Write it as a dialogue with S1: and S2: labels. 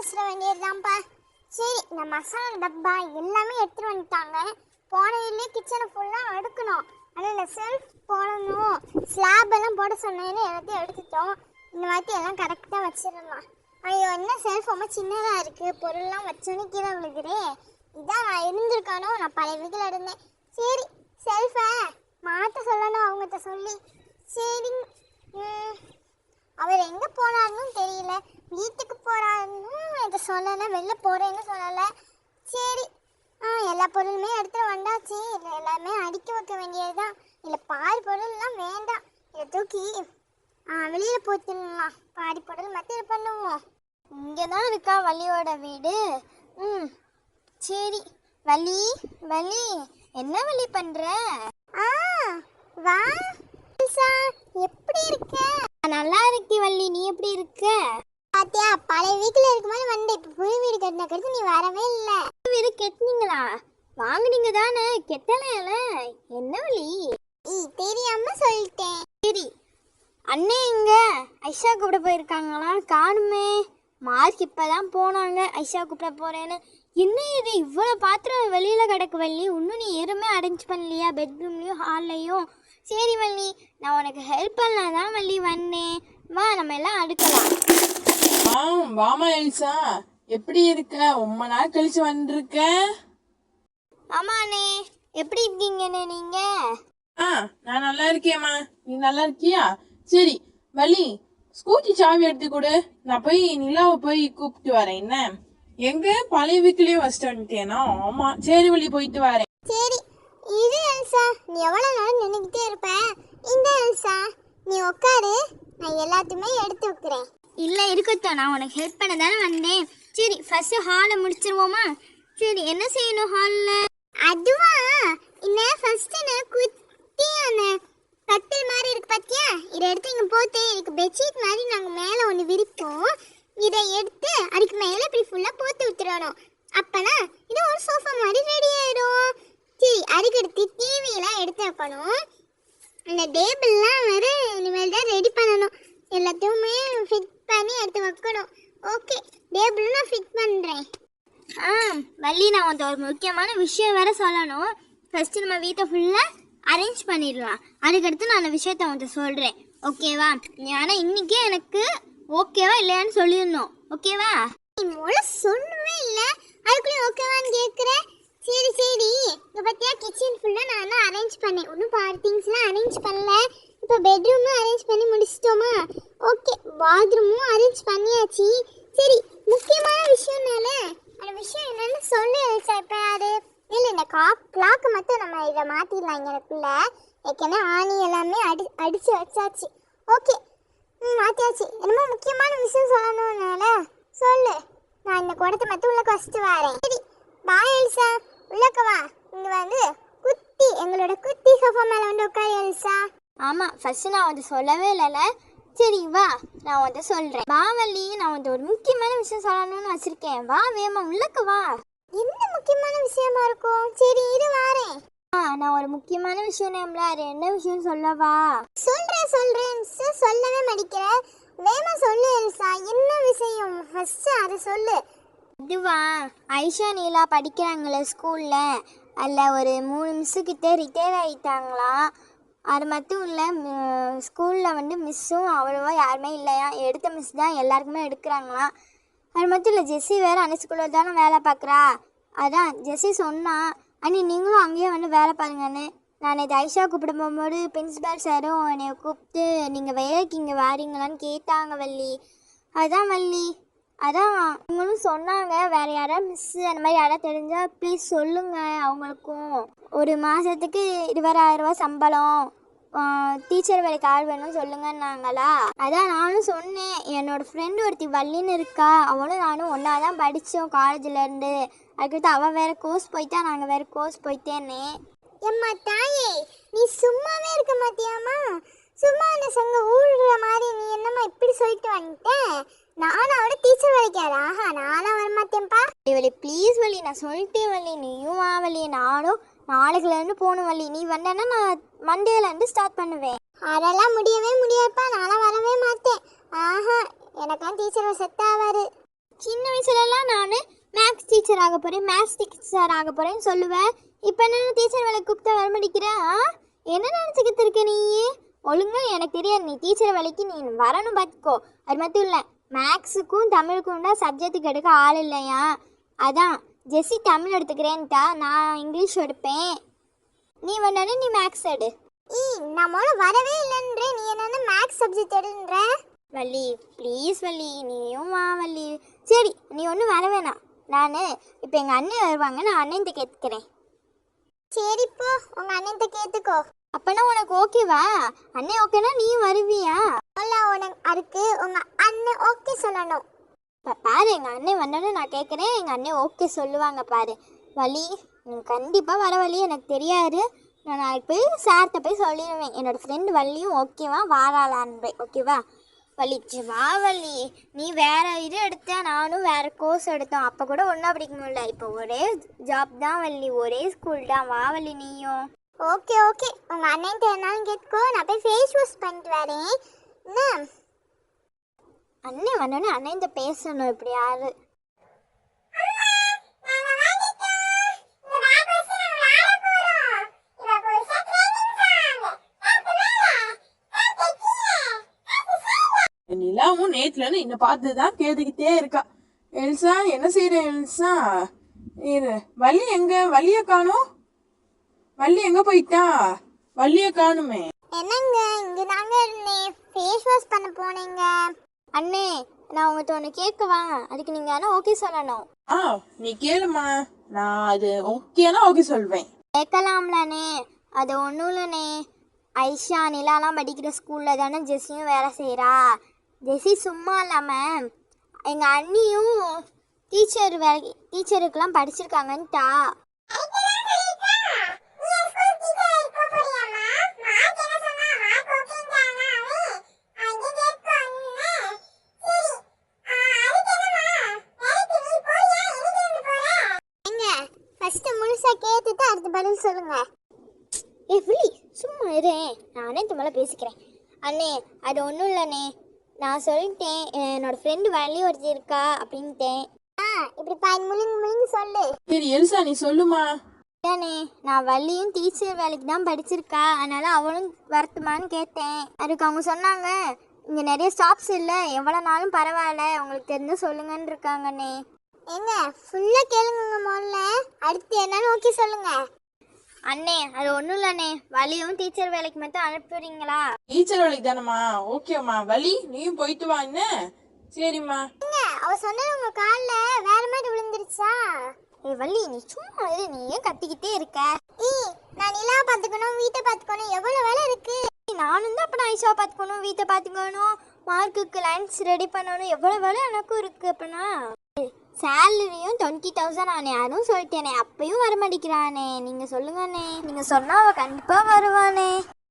S1: வச்சிட வேண்டியதுதான்ப்பா. சரி இந்த மசாலா டப்பா எல்லாமே எடுத்துட்டு வந்துட்டாங்க. போனதுலேயே கிச்சனை ஃபுல்லாக அடுக்கணும். அதில் செல்ஃப் போடணும். ஸ்லாப் எல்லாம் போட சொன்னேன்னு எல்லாத்தையும் எடுத்துட்டோம். இந்த மாதிரி எல்லாம் கரெக்டாக வச்சிடலாம். ஐயோ என்ன செல்ஃப் ரொம்ப சின்னதாக இருக்குது பொருள்லாம் வச்சோன்னே கீழே விழுகுறே இதான் நான் இருந்திருக்கானோ? நான் பழைய வீட்டில் இருந்தேன் சரி செல்ஃபை மாற்ற சொல்லணும் அவங்ககிட்ட சொல்லி. சரி அவர் எங்கே போனாருன்னு தெரியல. வீட்டுக்கு சொல்லலை வெளில போகிறேன்னு சொல்லலை. சரி. ஆ எல்லா பொருளுமே எடுத்து வந்தாச்சு. இதில் எல்லாமே அடுக்கி வைக்க வேண்டியதுதான். இல்லை பாதி பொருள்லாம் வேண்டாம். இதை தூக்கி ஆ வெளியில் போத்திடலாம் பாதி பொருள் மட்டும் இது பண்ணுவோம். இங்கே தான் இருக்கா வள்ளியோட வீடு? ம். சரி. வள்ளி வள்ளி என்ன வள்ளி பண்ணுற ஆ வா எப்படி இருக்க? நல்லா இருக்கி வள்ளி நீ எப்படி இருக்க? பாத்தியா? பழைய வீட்டுல இருக்கும்போது வந்தேன். இப்ப புது வீடு கட்டின கருத்து நீ வரவே இல்ல. வீடு கெட்டினீங்களா? வாங்குனீங்க தானே கெட்டல என்ன வழி? தெரியாம சொல்லிட்டேன். சரி. அண்ணே எங்க ஐஷா கூப்பிட போயிருக்காங்களா? காணுமே. மார்க் இப்பதான் போனாங்க. ஐஷா கூப்பிட போறேன்னு. என்ன இது? இவ்வளோ பாத்திரம் வெளியில கிடக்கு வள்ளி. இன்னும் நீ எதுவுமே அரேஞ்ச் பண்ணலையா? பெட்ரூம்லயும் ஹால்லையும் சரி வள்ளி நான் உனக்கு ஹெல்ப் பண்ணலாம் தான் வள்ளி வந்தேன். வா நம்ம எல்லாம் அடுக்கலாம்.
S2: ஆ வாமா எலிசா. எப்படி இருக்க? ரொம்ப நாள் கழிச்சு வந்திருக்க.
S1: ஆமாண்ணே எப்படி இருக்கீங்கண்ணே நீங்க?
S2: ஆ நான் நல்லா இருக்கேம்மா. நீ நல்லா இருக்கியா? சரி வள்ளி ஸ்கூட்டி சாவி எடுத்து கொடு. நான் போய் நிலாவை போய் கூப்பிட்டு வரேன். என்ன? எங்க? பழைய வீட்லயே வச்சுட்டு வந்துட்டேனா? ஆமா. சரி வள்ளி போயிட்டு வரேன்.
S1: சரி. இது எல்சா. நீ எவ்வளோ நேரம் நின்றுக்கிட்டே இருப்ப? இந்த எல்சா. நீ உட்காரு நான் எல்லாத்தையுமே எடுத்து வைக்கிறேன். இல்லை இருக்கட்டும் நான் உனக்கு ஹெல்ப் பண்ண தானே வந்தேன். சரி ஃபர்ஸ்ட் ஹாலை முடிச்சிருவோமா? சரி என்ன செய்யணும் ஹாலில் அதுவா? என்ன ஃபர்ஸ்ட் நான் குட்டியான கட்டில் மாதிரி இருக்கு பார்த்தியா இதை எடுத்து இங்கே போட்டு இதுக்கு பெட்ஷீட் மாதிரி நாங்கள் மேலே ஒன்று விரிப்போம். இதை எடுத்து அதுக்கு மேலே இப்படி ஃபுல்லாக போட்டு விட்டுறணும். அப்போனா இது ஒரு சோஃபா மாதிரி ரெடி ஆயிடும். சரி அதுக்கடுத்து டிவியெல்லாம் எடுத்து வைக்கணும். அந்த டேபிள்லாம் வேறு இனிமேல் தான் ரெடி பண்ணணும். எல்லாத்தையுமே ஃபிட் பண்ணி எடுத்து வைக்கணும். ஓகே டேபிள் நான் ஃபிட் பண்ணுறேன் ஆ வள்ளி நான் உன்ட்ட ஒரு முக்கியமான விஷயம் வேறு சொல்லணும். ஃபஸ்ட்டு நம்ம வீட்டை ஃபுல்லாக அரேஞ்ச் பண்ணிடலாம். அதுக்கடுத்து நான் அந்த விஷயத்த உன்ட்ட சொல்கிறேன் ஓகேவா நீ ஆனால் இன்னைக்கே எனக்கு ஓகேவா இல்லையான்னு சொல்லிடணும். ஓகேவா நீ மூலம் சொல்லவே இல்லை. அதுக்குள்ளே ஓகேவான்னு கேட்குறேன் சரி சரி. இங்கே பார்த்தியா கிச்சன் ஃபுல்லாக நான் தான் அரேஞ்ச் பண்ணேன். ஒன்றும் பார் திங்ஸ்லாம் அரேஞ்ச் பண்ணல. இப்போ பெட்ரூமும் அரேஞ்ச் பண்ணி முடிச்சிட்டோமா? ஓகே பாத்ரூமும் அரேஞ்ச் பண்ணியாச்சு. சரி முக்கியமான விஷயம்னால அந்த விஷயம் என்னென்னு சொல்லு சார் இப்போ அது இல்லை இந்த கா கிளாக்கு மட்டும் நம்ம இதை மாற்றிடலாம் எனக்குள்ள ஏற்கனவே ஆணி எல்லாமே அடி அடித்து வச்சாச்சு. ஓகே ம் மாற்றியாச்சு என்னமோ முக்கியமான விஷயம் சொல்லணும்னால சொல்லு. நான் இந்த குடத்தை மட்டும் உள்ள கஷ்டம் வரேன். சரி பாய் எல்சா உள்ளக்க வா. இங்கே வந்து குட்டி எங்களோட குட்டி சோஃபா மேலே வந்து உட்காரு எல்சா. ஆமாம் ஃபர்ஸ்ட் நான் வந்து சொல்லவே இல்லைல்ல. சரி வா. நான் வந்து சொல்கிறேன் வா வள்ளி நான் வந்து ஒரு முக்கியமான விஷயம் சொல்லணும்னு வச்சுருக்கேன். வா வேமா உள்ளக்க வா. என்ன முக்கியமான விஷயமா இருக்கும்? சரி இரு வாரேன். ஆ நான் ஒரு முக்கியமான விஷயம் நேம்ல அது என்ன விஷயம் சொல்லவா சொல்றேன் சொல்றேன். சொல்லவே மடிக்கிற. வேமா சொல்லு எல்சா. என்ன விஷயம்? ஃபர்ஸ்ட் அதை சொல்லு. இதுவா ஐஷா நீலா படிக்கிறாங்களே ஸ்கூலில் அதில் ஒரு மூணு மிஸ்ஸுக்கிட்ட ரிட்டையர் ஆகிட்டாங்களாம் அது மட்டும் இல்லை ஸ்கூலில் வந்து மிஸ்ஸும் அவ்வளோவா யாருமே இல்லையா? எடுத்த மிஸ் தான் எல்லாருக்குமே எடுக்கிறாங்களாம் அது மட்டும் இல்லை ஜெஸ்ஸி வேறு அந்த ஸ்கூலில் தானே வேலை பார்க்குறா? அதான் ஜெஸ்ஸி சொன்னா அண்ணி நீங்களும் அங்கேயே வந்து வேலை பாருங்கன்னு. நான் இது ஐஷா கூப்பிட போகும்போது பிரின்ஸிபால் சாரும் என்னை கூப்பிட்டு நீங்கள் வேலைக்கு இங்கே வாரீங்களான்னு கேட்டாங்க வள்ளி. அதான் வள்ளி. அதான் அவங்களும் சொன்னாங்க வேறு யாராவது மிஸ்ஸு அந்த மாதிரி யாராவது தெரிஞ்சால் ப்ளீஸ் சொல்லுங்கள் அவங்களுக்கும். ஒரு மாதத்துக்கு இருபதாயிரம் ரூபாய் சம்பளம். டீச்சர் வேலைக்கு ஆள் வேணும்னு சொல்லுங்கன்னாங்களா? அதான் நானும் சொன்னேன் என்னோட ஃப்ரெண்டு ஒருத்தி வள்ளின்னு இருக்கா அவளும் நானும் ஒன்றா தான் படித்தோம் காலேஜ்லேருந்து அதுக்கடுத்து அவள் வேறு கோர்ஸ் போயிட்டா நாங்கள் வேறு கோர்ஸ் போயிட்டேனே எம்மா தாயே நீ சும்மாவே இருக்க மாட்டியாமா சும்மா என்ன சங்க ஊடுற மாதிரி நீ என்னம்மா இப்படி சொல்லிட்டு வந்துட்ட? நானும் அவட டீச்சர் வேலைக்காரா ஆஹா நானும் வரமாட்டேன்ப்பா. இவளி ப்ளீஸ் வழி நான் சொல்லிட்டேன் வள்ளி. நீயும் வா நானும் நாளைக்குலேருந்து போகணும் வள்ளி. நீ வந்தேன்னா நான் மண்டேலேருந்து ஸ்டார்ட் பண்ணுவேன். அதெல்லாம் முடியவே முடியாதுப்பா. நானும் வரவே மாட்டேன். ஆஹா எனக்கெல்லாம் டீச்சர் செட் ஆவாரு. சின்ன வயசுலலாம் நான் மேக்ஸ் டீச்சர் ஆக போகிறேன் மேத்ஸ் டீச்சர் ஆக போகிறேன்னு சொல்லுவேன். இப்போ என்ன டீச்சர் வேலை கூப்பிட்டா வர மாட்டேங்கிறேன் ஆ? என்ன நினச்சிக்கிட்டு இருக்க நீ ஒழுங்கா எனக்கு தெரியாது. நீ டீச்சர் வேலைக்கு நீ வரணும் பார்த்துக்கோ. அது மட்டும் இல்லை மேக்ஸுக்கும் தமிழுக்கும் தான் சப்ஜெக்ட்டுக்கு எடுக்க ஆள் இல்லையா? அதான் ஜெஸ்ஸி தமிழ் எடுத்துக்கிறேன்ட்டா நான் இங்கிலீஷ் எடுப்பேன். நீ வேணாலும் நீ மேக்ஸ் எடு. ஈ நான் முதல்ல வரவே இல்லைன்ற நீ என்ன மேக்ஸ் சப்ஜெக்ட் எடுன்ற வள்ளி ப்ளீஸ் வள்ளி நீயும் வா வள்ளி. சரி நீ ஒன்றும் வர வேணாம். நான் இப்போ எங்கள் அண்ணன் வருவாங்க நான் அண்ணன்ட்ட கேட்குறேன். சரி போ உங்கள் அண்ணன்ட்ட கேட்டுக்கோ. அப்பனா உனக்கு ஓகேவா? அண்ணன் ஓகேனா நீ வருவியா? இல்ல உனக்கு அதுக்கு உங்கள் அண்ணன் ஓகே சொல்லணும். இப்போ பாரு எங்கள் அண்ணன் வந்தோடனே நான் கேட்குறேன் எங்கள் அண்ணன் ஓகே சொல்லுவாங்க பாரு. வழி கண்டிப்பாக வர வழி எனக்கு தெரியாது. நான் நாளைக்கு போய் சார்கிட்ட போய் சொல்லிடுவேன். என்னோட ஃப்ரெண்டு வள்ளியும் ஓகேவா வாராளான்பே ஓகேவா வள்ளி ச்சே, வா வள்ளி நீ வேற இது எடுத்த நானும் வேற கோர்ஸ் எடுத்தோம். அப்போ கூட ஒன்றா படிக்க முடியல. இப்போ ஒரே ஜாப் தான் வள்ளி. ஒரே ஸ்கூல் தான். வா வள்ளி நீயும். ஓகே ஓகே உங்கள் அண்ணன் என்னாலும் கேட்கோ நான் போய் ஃபேஸ் வாஷ் பண்ணிட்டு வரேன். என்ன? அண்ணன் வந்தோடனே அண்ணன் பேசணும் இப்படி யாரு?
S2: நிலாவும் நேத்துல என்ன பார்த்து தான் கேட்டுக்கிட்டே இருக்கா. எல்சா என்ன செய்யற எல்சா? இரு வலி எங்க? வலிய காணும். வள்ளி எங்க போயிட்டா? வள்ளிய காணுமே.
S1: என்னங்க இங்க தாங்க இருந்தேன். ஃபேஸ் வாஷ் பண்ண போனேங்க. அண்ணே நான் உங்கள்கிட்ட ஒன்று கேட்கவா? அதுக்கு நீங்கள் ஆனால் ஓகே சொல்லணும்.
S2: ஆ நீ கேளுமா. நான் அது ஓகேனா ஓகே சொல்வேன்.
S1: கேட்கலாம்லண்ணே அது ஒன்றும் இல்லைண்ணே ஐஷா நிலாலாம் படிக்கிற ஸ்கூலில் தானே ஜெஸ்ஸியும் வேலை செய்கிறா ஜெஸ்ஸி சும்மா இல்லாமல் எங்கள் அண்ணியும் டீச்சர் வேலை டீச்சருக்கெல்லாம் படிச்சிருக்காங்கன்ட்டா. சொல்லுங்க. ஏ புலி சும்மா இரு. நானே மேலே பேசிக்கிறேன். அண்ணே அது ஒன்றும் இல்லைண்ணே. நான் சொல்லிட்டேன் என்னோட ஃப்ரெண்டு வள்ளி ஒருத்தி இருக்கா அப்படின்ட்டேன். ஆ இப்படி பாய் முழுங்கு முழுங்கு சொல்லு.
S2: சரி எல்சா நீ சொல்லுமா?
S1: இல்லைண்ணே நான் வள்ளியும் டீச்சர் வேலைக்கு தான் படிச்சிருக்கா. அதனால அவளும் வரட்டுமான்னு கேட்டேன். அதுக்கு அவங்க சொன்னாங்க இங்கே நிறைய ஸ்டாப்ஸ் இல்லை எவ்வளோ நாளும் பரவாயில்ல உங்களுக்கு தெரிஞ்சு சொல்லுங்கன்னு இருக்காங்கண்ணே. ஏங்க ஃபுல்லாக கேளுங்க முதல்ல. அடுத்து என்னன்னு ஓகே சொல்லுங்க. அண்ணே அது ஒன்றும் இல்லைண்ணே வள்ளியும் டீச்சர் வேலைக்கு மட்டும் அனுப்புறீங்களா
S2: டீச்சர் வேலைக்கு தானம்மா. ஓகேம்மா வள்ளி நீயும் போயிட்டு வா என்ன? சரிம்மா.
S1: அவ சொன்னது உங்க கால்ல வேற மாதிரி விழுந்துருச்சா? ஏய் வள்ளி நீ சும்மா இரு. நீ ஏன் கத்திக்கிட்டே இருக்க? ஏய் நான் நிலா பாத்துக்கணும் வீட்டை பாத்துக்கணும் எவ்வளவு வேலை இருக்கு? நானும் தான் அப்ப ஐஷா பாத்துக்கணும் வீட்டை பாத்துக்கணும் மார்க்குக்கு லைன்ஸ் ரெடி பண்ணணும். எவ்வளவு வேலை எனக்கும் இருக்கு அப்பனா? சேலரியும் டுவெண்ட்டி தௌசண்ட் ஆனே. யாரும் சொல்லிட்டேனே. அப்பயும் வர மாட்டேங்கிறானே நீங்கள் சொல்லுங்கண்ணே. நீங்கள் சொன்னால் அவள் கண்டிப்பாக வருவானே.